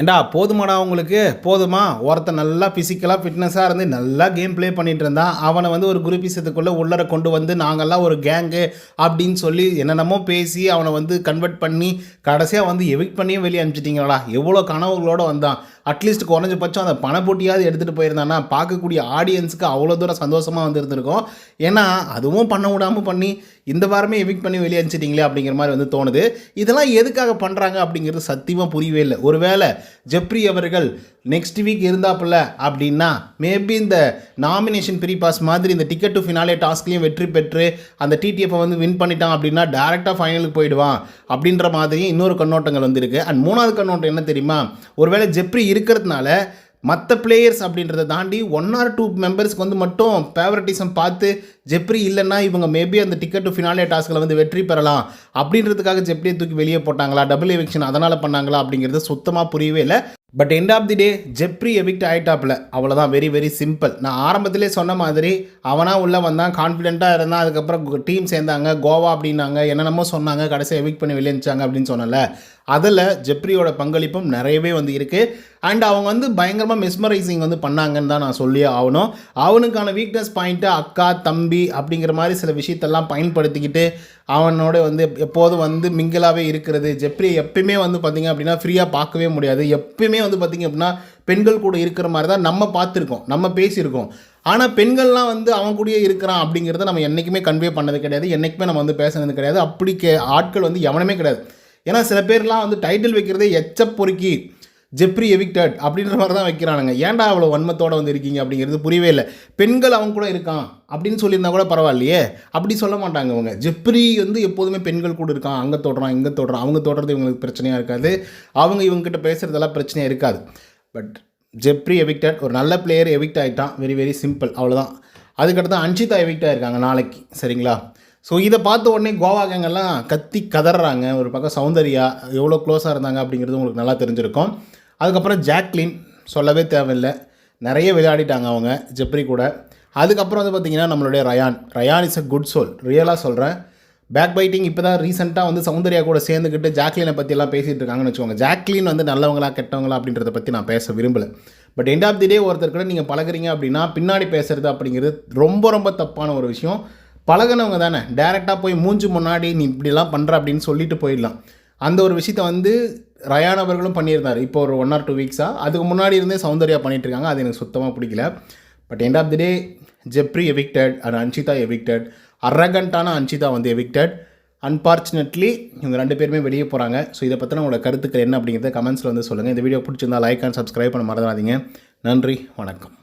ஏண்டா போதுமாடா உங்களுக்கு? போதுமா? ஒருத்தன் நல்லா ஃபிசிக்கலாக ஃபிட்னஸாக இருந்து நல்லா கேம் ப்ளே பண்ணிட்டு இருந்தான். அவனை வந்து ஒரு குரூப்பிசத்துக்குள்ளே உள்ளர கொண்டு வந்து நாங்கள்லாம் ஒரு கேங்கு அப்படின்னு சொல்லி என்னென்னமோ பேசி அவனை வந்து கன்வெர்ட் பண்ணி கடைசியாக வந்து எவிக்ட் பண்ணியும் வெளியே அனுப்பிச்சிட்டிங்களா எவ்வளோ கனவுகளோடு வந்தான். அட்லீஸ்ட் குறைஞ்சபட்சம் அந்த பணப்போட்டியாவது எடுத்துகிட்டு போயிருந்தானா பார்க்கக்கூடிய ஆடியன்ஸுக்கு அவ்வளோ தூரம் சந்தோஷமாக வந்து இருந்திருக்கும் ஏன்னா அதுவும் பண்ண விடாமல் பண்ணி இந்த வாரமே எவிக் பண்ணி வெளியே அனுப்பிச்சிட்டிங்களே அப்படிங்கிற மாதிரி வந்து தோணுது. இதெல்லாம் எதுக்காக பண்ணுறாங்க அப்படிங்கிறது சத்தியமாக புரியவே இல்லை. ஒருவேளை ஜெப்ரி அவர்கள் நெக்ஸ்ட் வீக் இருந்தாப்புல அப்படின்னா மேபி இந்த நாமினேஷன் ப்ரீ பாஸ் மாதிரி இந்த டிக்கெட் டு ஃபினாலே டாஸ்க்லேயும் வெற்றி பெற்று அந்த டிடிஎஃப்பை வந்து வின் பண்ணிட்டான் அப்படின்னா டேரெக்டாக ஃபைனலுக்கு போயிடுவான் அப்படின்ற மாதிரி இன்னொரு கண்ணோட்டங்கள் வந்துருக்கு. அண்ட் மூணாவது கண்ணோட்டம் என்ன தெரியுமா? ஒருவேளை ஜெப்ரி இருக்கிறதுனால மற்ற பிளேயர்ஸ் அப்படின்றத தாண்டி ஒன் ஆர் டூ மெம்பர்ஸ்க்கு வந்து மட்டும் ஃபேவரட்டிசம் பார்த்து ஜெப்ரி இல்லைன்னா இவங்க மேபி அந்த டிக்கெட் டு ஃபினாலே டாஸ்கில் வந்து வெற்றி பெறலாம். அப்படின்றதுக்காக ஜெப்ரியை தூக்கி வெளியே போட்டாங்களா? டபுள் எவிக்ஷன் அதனால் பண்ணாங்களா? அப்படிங்கிறது சுத்தமாக புரியவே இல்லை. But end of the day Jeffrey evict ஆகிட்டாப்பில் அவ்வளோதான் வெரி வெரி சிம்பிள் நான் ஆரம்பத்திலே சொன்ன மாதிரி அவனாக உள்ளே வந்தான் கான்ஃபிடென்ட்டாக இருந்தான் அதுக்கப்புறம் டீம் சேர்ந்தாங்க கோவா அப்படின்னாங்க என்னென்னமோ சொன்னாங்க கடைசியாக எவிக்ட் பண்ணி வெளியே அப்படின்னு சொன்னல அதில் ஜெப்ரியோட பங்களிப்பும் நிறையவே வந்து இருக்குது அண்ட் அவங்க வந்து பயங்கரமாக மெஸ்மரைசிங் வந்து பண்ணாங்கன்னு தான் நான் சொல்லியே ஆகணும். அவனுக்கான வீக்னஸ் பாயிண்ட்டு அக்கா தம்பி அப்படிங்கிற மாதிரி சில விஷயத்தெல்லாம் பயன்படுத்திக்கிட்டு அவனோட வந்து எப்போதும் வந்து மிங்கிளாகவே இருக்கிறது. ஜெப்ரி எப்பயுமே வந்து பார்த்திங்க அப்படின்னா ஃப்ரீயாக பார்க்கவே முடியாது. எப்பயுமே வந்து பார்த்திங்க அப்படின்னா பெண்கள் கூட இருக்கிற மாதிரி தான் நம்ம பார்த்துருக்கோம். நம்ம பேசியிருக்கோம். ஆனால் பெண்கள்லாம் வந்து அவன் கூடயே இருக்கிறான் அப்படிங்கிறத நம்ம என்றைக்குமே கன்வே பண்ணது கிடையாது. என்றைக்குமே நம்ம வந்து பேசுனது கிடையாது. அப்படி கே ஆட்கள் வந்து எவனுமே கிடையாது. ஏன்னா சில பேர்லாம் வந்து டைட்டில் வைக்கிறதே எச்ச பொறுக்கி ஜெப்ரி எவிக்டட் அப்படின்ற மாதிரி தான் வைக்கிறானுங்க. ஏன்டா அவ்வளோ வன்மத்தோடு வந்து இருக்கீங்க அப்படிங்கிறது புரியவே இல்லை. பெண்கள் அவங்க கூட இருக்கான் அப்படின்னு சொல்லியிருந்தா கூட பரவாயில்லையே. அப்படி சொல்ல மாட்டாங்க அவங்க ஜெப்ரி வந்து எப்போதுமே பெண்கள் கூட இருக்கான். அங்கே தொடுறான் இங்கே தொடுறான். அவங்க தொடுறது இவங்களுக்கு பிரச்சனையாக இருக்காது. அவங்க இவங்ககிட்ட பேசுகிறதெல்லாம் பிரச்சனையாக இருக்காது. பட் ஜெப்ரி எவிக்டட் ஒரு நல்ல பிளேயர் எவிக்ட் ஆகிட்டான் வெரி வெரி சிம்பிள் அவ்வளோதான் அதுக்கடுத்து அன்ஷிதா எவிக்ட் ஆகிருக்காங்க நாளைக்கு. சரிங்களா? ஸோ இதை பார்த்த உடனே கோவா கேங்கெல்லாம் கத்தி கதறாங்க. ஒரு பக்கம் சௌந்தர்யா எவ்வளோ க்ளோஸாக இருந்தாங்க அப்படிங்கிறது உங்களுக்கு நல்லா தெரிஞ்சிருக்கும். அதுக்கப்புறம் ஜாக்லின் சொல்லவே தேவையில்லை. நிறைய விளையாடிட்டாங்க அவங்க ஜெப்ரி கூட. அதுக்கப்புறம் வந்து பார்த்திங்கன்னா நம்மளுடைய Rayan. Rayan is a good soul ரியலாக சொல்கிறேன் பேக் பைட்டிங் இப்போ தான் ரீசெண்டாக வந்து சௌந்தர்யா கூட சேர்ந்துக்கிட்டு ஜாக்லினை பற்றியெல்லாம் பேசிகிட்டு இருக்காங்கன்னு வச்சுக்கோங்க. ஜாக்லின் வந்து நல்லவங்களா கெட்டவங்களா அப்படின்றத பற்றி நான் பேச விரும்பலை. But end of the day ஒருத்தர் கூட நீங்கள் பழகுறீங்க அப்படின்னா பின்னாடி பேசுகிறது அப்படிங்கிறது ரொம்ப ரொம்ப தப்பான ஒரு விஷயம். பழகினவங்க தானே. டேரெக்டாக போய் மூஞ்சி முன்னாடி நீ இப்படிலாம் பண்ணுற அப்படின்னு சொல்லிட்டு போயிடலாம். அந்த ஒரு விஷயத்த வந்து ரயான் அவர்களும் பண்ணியிருந்தார். இப்போ ஒரு ஒன் ஆர் டூ வீக்ஸாக அதுக்கு முன்னாடி இருந்தே சௌந்தர்யா பண்ணிகிட்டு இருக்காங்க அது எனக்கு சுத்தமாக பிடிக்கல. But end of the day Jeffrey evicted and Anshitha evicted அரகண்டான Anshitha வந்து எவிக்டட் அன்பார்ச்சுனேட்லி இவங்க ரெண்டு பேருமே வெளியே போகிறாங்க ஸோ இதை பற்றின உங்களோட கருத்துக்கள் என்ன அப்படிங்கிறத கமெண்ட்ஸில் வந்து சொல்லுங்கள் இந்த வீடியோ பிடிச்சிருந்தா லைக் அண்ட் சப்ஸ்கிரைப் பண்ண மறந்துடாதீங்க. நன்றி வணக்கம்.